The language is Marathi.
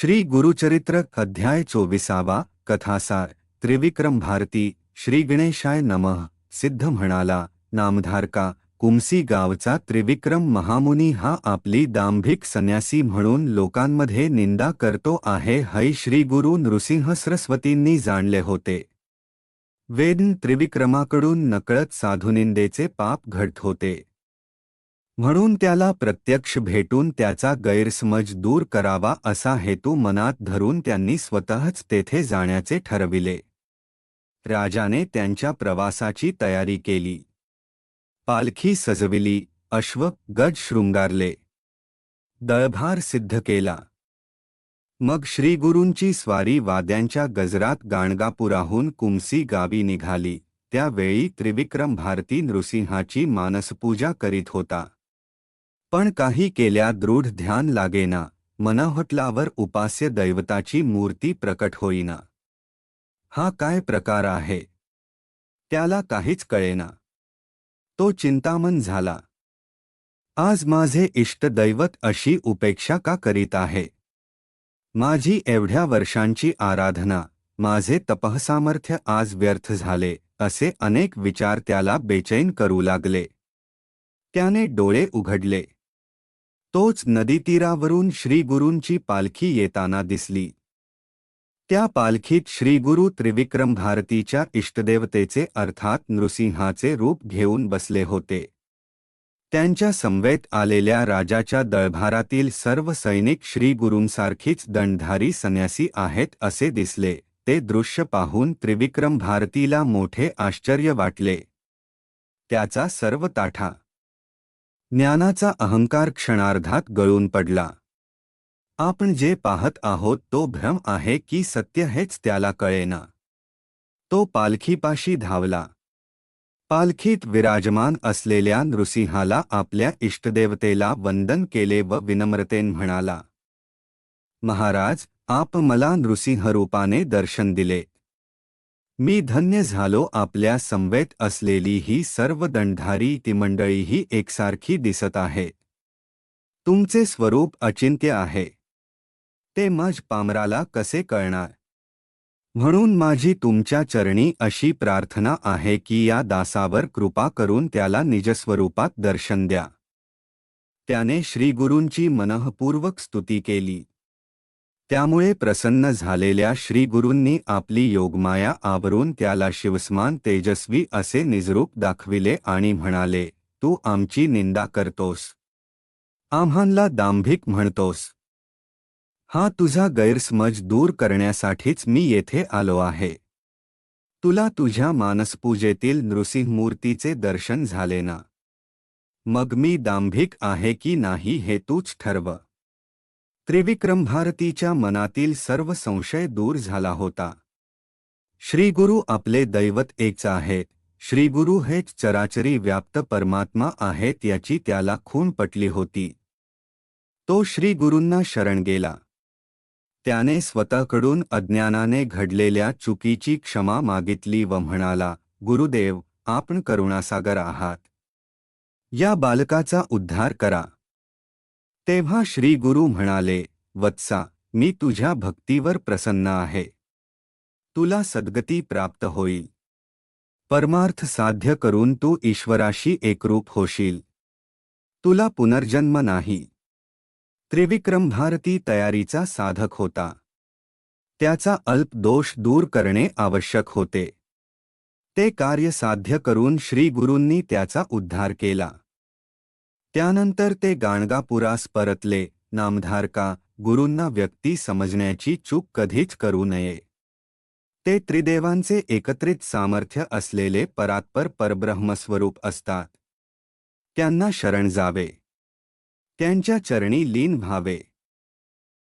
श्री गुरुचरित्र अध्याय चोविसावा कथासार त्रिविक्रम भारती श्री गणेशाय नमः सिद्ध म्हणाला नामधारका कुमसी गावचा त्रिविक्रम महामुनी हा आपली दांभिक संन्यासी म्हणून लोकांमध्ये निंदा करतो आहे है श्री गुरु नृसिंह सरस्वतींनी जाणले होते. वेद त्रिविक्रमाकडून नकळत साधुनिंदेचे पाप घडत होते. म्हणून त्याला प्रत्यक्ष भेटून त्याचा गैरसमज दूर करावा असा हेतू मनात धरून त्यांनी स्वतःच तेथे जाण्याचे ठरविले. राजाने त्यांच्या प्रवासाची तयारी केली. पालखी सजविली अश्व गज शृंगारले. दळभार सिद्ध केला. मग श्रीगुरूंची स्वारी वाद्यांच्या गजरात गाणगापुराहून कुमसी गावी निघाली. त्यावेळी त्रिविक्रम भारती नृसिंहाची मानसपूजा करीत होता. पण काही केल्या दृढ ध्यान लागेना मनाहटलावर उपास्य दैवताची मूर्ती प्रकट होईना. हा काय प्रकार आहे? त्याला काहीच कळेना. तो चिंतामन झाला. आज माझे इष्टदैवत अशी उपेक्षा का करीत आहे? माझी एवढ्या वर्षांची आराधना माझे तपहसामर्थ्य आज व्यर्थ झाले असे अनेक विचार त्याला बेचैन करू लागले. त्याने डोळे उघडले. तोच नदीतीरावरून श्रीगुरूंची पालखी येताना दिसली. त्या पालखीत श्रीगुरु त्रिविक्रम भारतीच्या इष्टदेवतेचे अर्थात नृसिंहाचे रूप घेऊन बसले होते. त्यांच्या समवेत आलेल्या राजाच्या दळभारातील सर्व सैनिक श्रीगुरूंसारखीच दंडधारी संन्यासी आहेत असे दिसले. ते दृश्य पाहून त्रिविक्रम भारतीला मोठे आश्चर्य वाटले. त्याचा सर्व ताठा ज्ञानाचा अहंकार क्षणार्धात गळून पडला. आपण जे पाहत आहोत तो भ्रम आहे की सत्य हेच त्याला कळेना. तो पालखीपाशी धावला. पालखीत विराजमान असलेल्या नृसिंहाला आपल्या इष्टदेवतेला वंदन केले व विनम्रतेन म्हणाला महाराज आप मला नृसिंहरूपाने दर्शन दिले. मी धन्य झालो आपल्या संवेत असलेली ही सर्व दंडधारी ती मंडळीही एकसारखी दिसत आहे. तुमचे स्वरूप अचिंत्य आहे. ते मज पामराला कसे कळणार? म्हणून माझी तुमच्या चरणी अशी प्रार्थना आहे की या दासावर कृपा करून त्याला निजस्वरूपात दर्शन द्या. त्याने श्रीगुरूंची मनःपूर्वक स्तुती केली. त्यामुळे प्रसन्न झालेल्या श्रीगुरूंनी आपली योगमाया आवरून त्याला शिवस्मान तेजस्वी असे निजरूप दाखविले आणि म्हणाले तू आमची निंदा करतोस. आम्हांला दांभिक म्हणतोस. हा तुझा गैरसमज दूर करण्यासाठीच मी येथे आलो आहे. तुला तुझ्या मानसपूजेतील नृसिंहमूर्तीचे दर्शन झाले ना. मग मी दांभिक आहे की नाही हे तूच ठरव. त्रिविक्रम भारतीच्या मनातील सर्व संशय दूर झाला होता. श्रीगुरु आपले दैवत एकच आहेत श्रीगुरु हेच चराचरी व्याप्त परमात्मा आहेत याची त्याला खून पटली होती. तो श्रीगुरूंना शरण गेला. त्याने स्वतःकडून अज्ञानाने घडलेल्या चुकीची क्षमा मागितली व म्हणाला गुरुदेव आपण करुणासागर आहात. या बालकाचा उद्धार करा. तेव्हा श्री गुरु म्हणाले वत्सा मी तुझ्या भक्तीवर प्रसन्न आहे. तुला सद्गती प्राप्त होईल. परमार्थ साध्य करून तू ईश्वराशी एकरूप होशील. तुला पुनर्जन्म नाही. त्रिविक्रम भारती तयारीचा साधक होता. त्याचा अल्प दोष दूर करणे आवश्यक होते. ते कार्य साध्य करून श्री गुरूंनी त्याचा उद्धार केला. त्यानंतर ते गाणगापुरास परतले नामधारका गुरूंना व्यक्ती समजण्याची चूक कधीच करू नये. ते त्रिदेवांचे एकत्रित सामर्थ्य असलेले परात्पर परब्रह्मस्वरूप असतात. त्यांना शरण जावे. त्यांच्या चरणी लीन व्हावे.